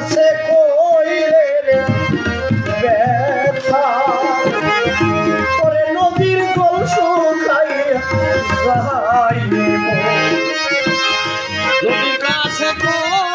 আছে কইলের ব্যথা। পরে নদীর জল শুকাই যাইব। নদীর কাছে কই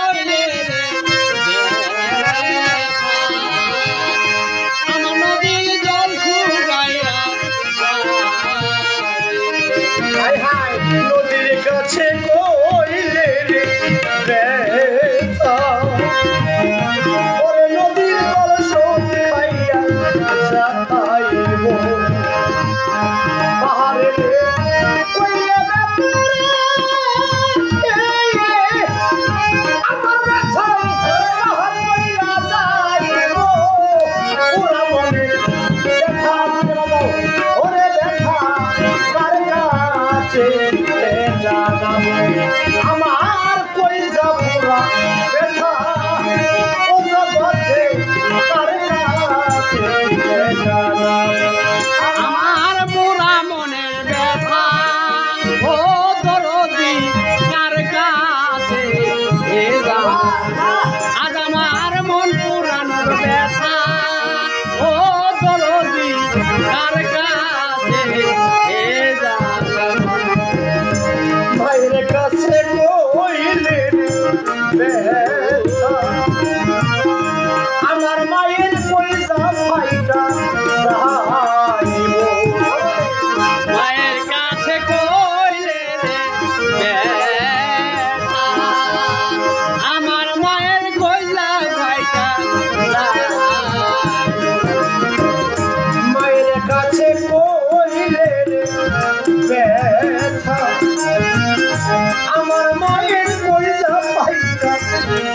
Thank you.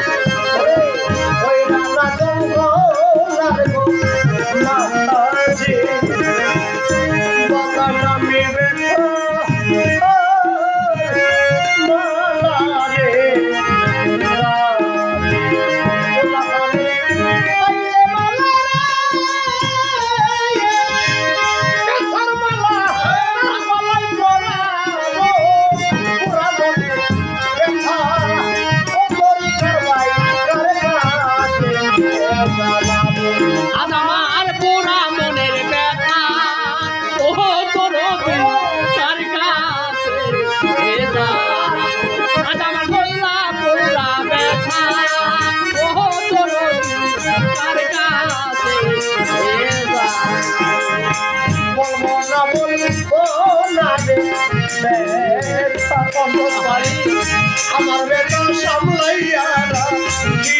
আজ আমার পোড়া মনের ব্যথা। ও তোর তার কাছে আজ আমার গোল্লা পোড়া ব্যথা। ও তোর তার কাছে বলব না বলব না রে আমার বেতন সামলাইয়া কি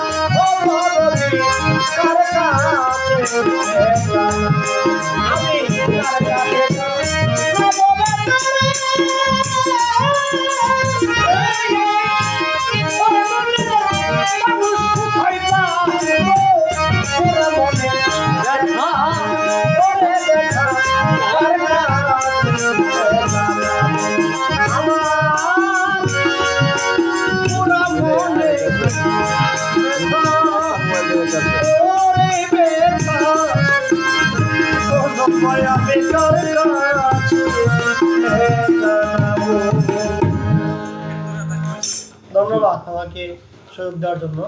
I'm here to tell you. ধন্যবাদ আমাকে সুযোগ দেওয়ার জন্য।